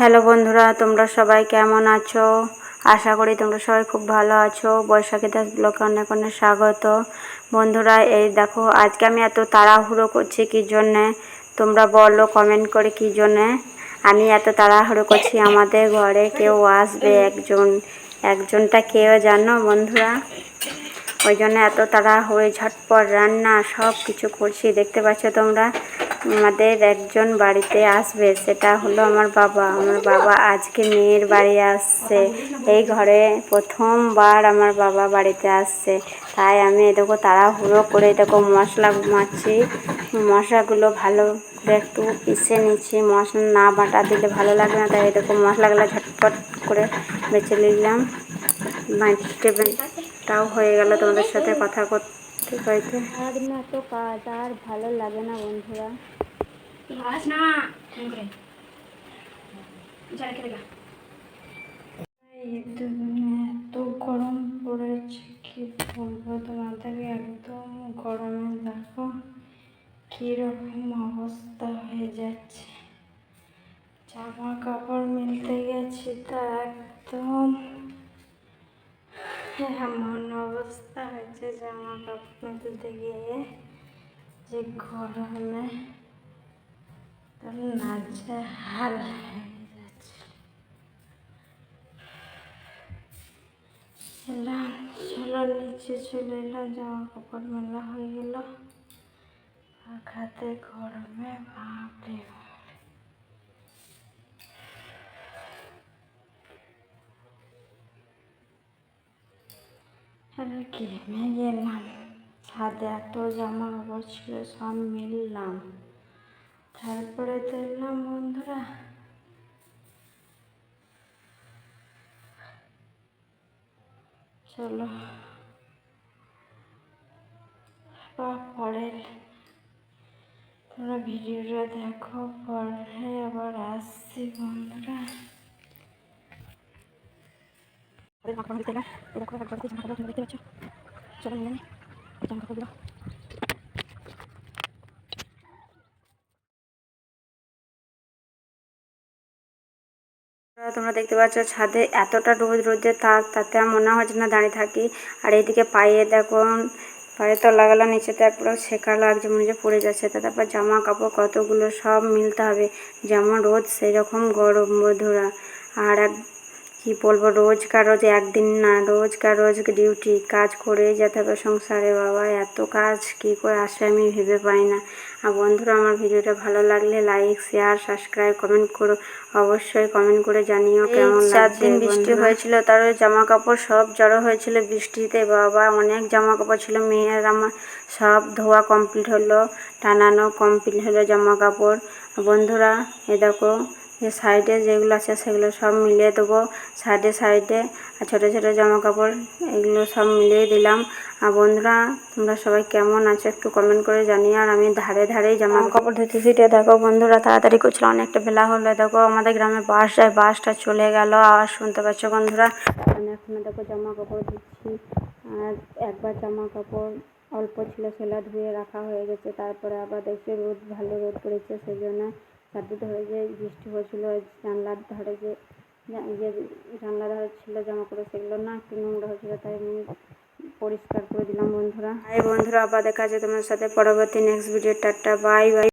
Hello বন্ধুরা, তোমরা সবাই কেমন আছো? আশা করি তোমরা সবাই খুব ভালো আছো। বৈশাখী দাস ব্লকে অনেক অনেক স্বাগত। বন্ধুরা, এই দেখো, আজকে আমি এত তাড়াহুড়ো করছি কী জন্যে? তোমরা বলো কমেন্ট করে কী জন্যে? আমি এত তাড়াহুড়ো করছি আমাদের ঘরে কেউ আসবে একজন। একজনটা কেউ জানো বন্ধুরা? ওই জন্য এত তাড়াহুড়ো, ঝটপট রান্না সব কিছু করছি। দেখতে পাচ্ছ তোমরা? আমাদের একজন বাড়িতে আসবে, সেটা হলো আমার বাবা। আমার বাবা আজকে মেয়ের বাড়ি আসছে। এই ঘরে প্রথমবার আমার বাবা বাড়িতে আসছে। তাই আমি দেখো তাড়াহুড়ো করে দেখো মশলা মারছি মশলাগুলো ভালো করে একটু পিষে নিচ্ছি। মশলা না বাটা দিলে ভালো লাগবে না, তাই দেখো মশলাগুলো ঝটপট করে বেছে নিলাম। টেবিলটাও হয়ে গেল তোমাদের সাথে কথা করতে কাজ আর ভালো লাগে না বন্ধুরা। না এত গরম পড়েছে কি বলব তোমাদের? একদম গরমে দেখো কীরকম অবস্থা হয়ে যাচ্ছে। জামা কাপড় মিলতে গেছি তা একদম অবস্থা হয়েছে জামা কাপড় মিলতে গিয়ে যে গরমে নাচে হাল হয়ে যাচ্ছে। এলাম, চলো নিচে চলে এলাম জামা কাপড় মেলা হয়ে গেল। পাখাতে গরমে বাপরে বাপ। আরে ঘেমে গেলাম। ছাদে এত জামা কাপড় ছিল, সব মিললাম। তারপরে দেখলাম বন্ধুরা। চলো। পরের তোমরা ভিডিওটা দেখো, পরে আবার আসছি তোমরা দেখতে পাচ্ছ? ছাদে এতটা রোদ, রোদে তার তাতে মনে হচ্ছে না দাঁড়িয়ে থাকি। আর এইদিকে পায়ে দেখো, পায়ে তো লাগালো নিচেতে একবার শেখা লাগছে, মনে হচ্ছে পড়ে যাচ্ছে। তারপর জামা কাপড় কতগুলো সব মিলতে হবে, যেমন রোদ, সেরকম গরম বধুরা আর এক কি বলব রোজকার রোজ একদিন না রোজকার রোজ ডিউটি কাজ করে যেতে হবে সংসারে বাবা এত কাজ কি করে আসে আমি ভেবে পাই না। আর বন্ধুরা আমার ভিডিওটা ভালো লাগলে লাইক শেয়ার সাবস্ক্রাইব কমেন্ট করো। অবশ্যই কমেন্ট করে জানিও কেমন চার দিন বৃষ্টি হয়েছিল তার জামা কাপড় সব জড়ো হয়েছিল বৃষ্টিতে। বাবা অনেক জামা কাপড় ছিল মেয়ের আমার সব ধোয়া কমপ্লিট হলো টানানো কমপ্লিট হলো জামা কাপড় বন্ধুরা এ দেখো যে সাইডে যেগুলো আছে সেগুলো সব মিলিয়ে দেবো সাইডে সাইডে আর ছোটো ছোটো জামা কাপড় এগুলো সব মিলিয়ে দিলাম। আর বন্ধুরা, তোমরা সবাই কেমন আছো একটু কমেন্ট করে জানিয়ে আর আমি ধারে ধারেই জামা কাপড় ধুতেছি। দেখো বন্ধুরা, তাড়াতাড়ি করছিল, অনেকটা বেলা হলো। দেখো আমাদের গ্রামে বাস যায়, বাসটা চলে গেল। আর শুনতে পাচ্ছ বন্ধুরা? আমি এখনও দেখো জামা কাপড় ধুচ্ছি। আর একবার জামা কাপড় অল্প ছিল সেলা ধুয়ে রাখা হয়ে গেছে। তারপরে আবার দেখছি রোদ, ভালো রোদ পড়েছে সেই চারদিকে ধরে যে বৃষ্টি হয়েছিল জানলার ধারে যে ইয়ে জানলার ধারে ছিল, জামা কাপড় সেগুলো না একটু নোংরা হয়েছিল, তাই আমি পরিষ্কার করে দিলাম বন্ধুরা। এই বন্ধুরা, আবার দেখা যায় তোমার সাথে পরবর্তী next video tata bye bye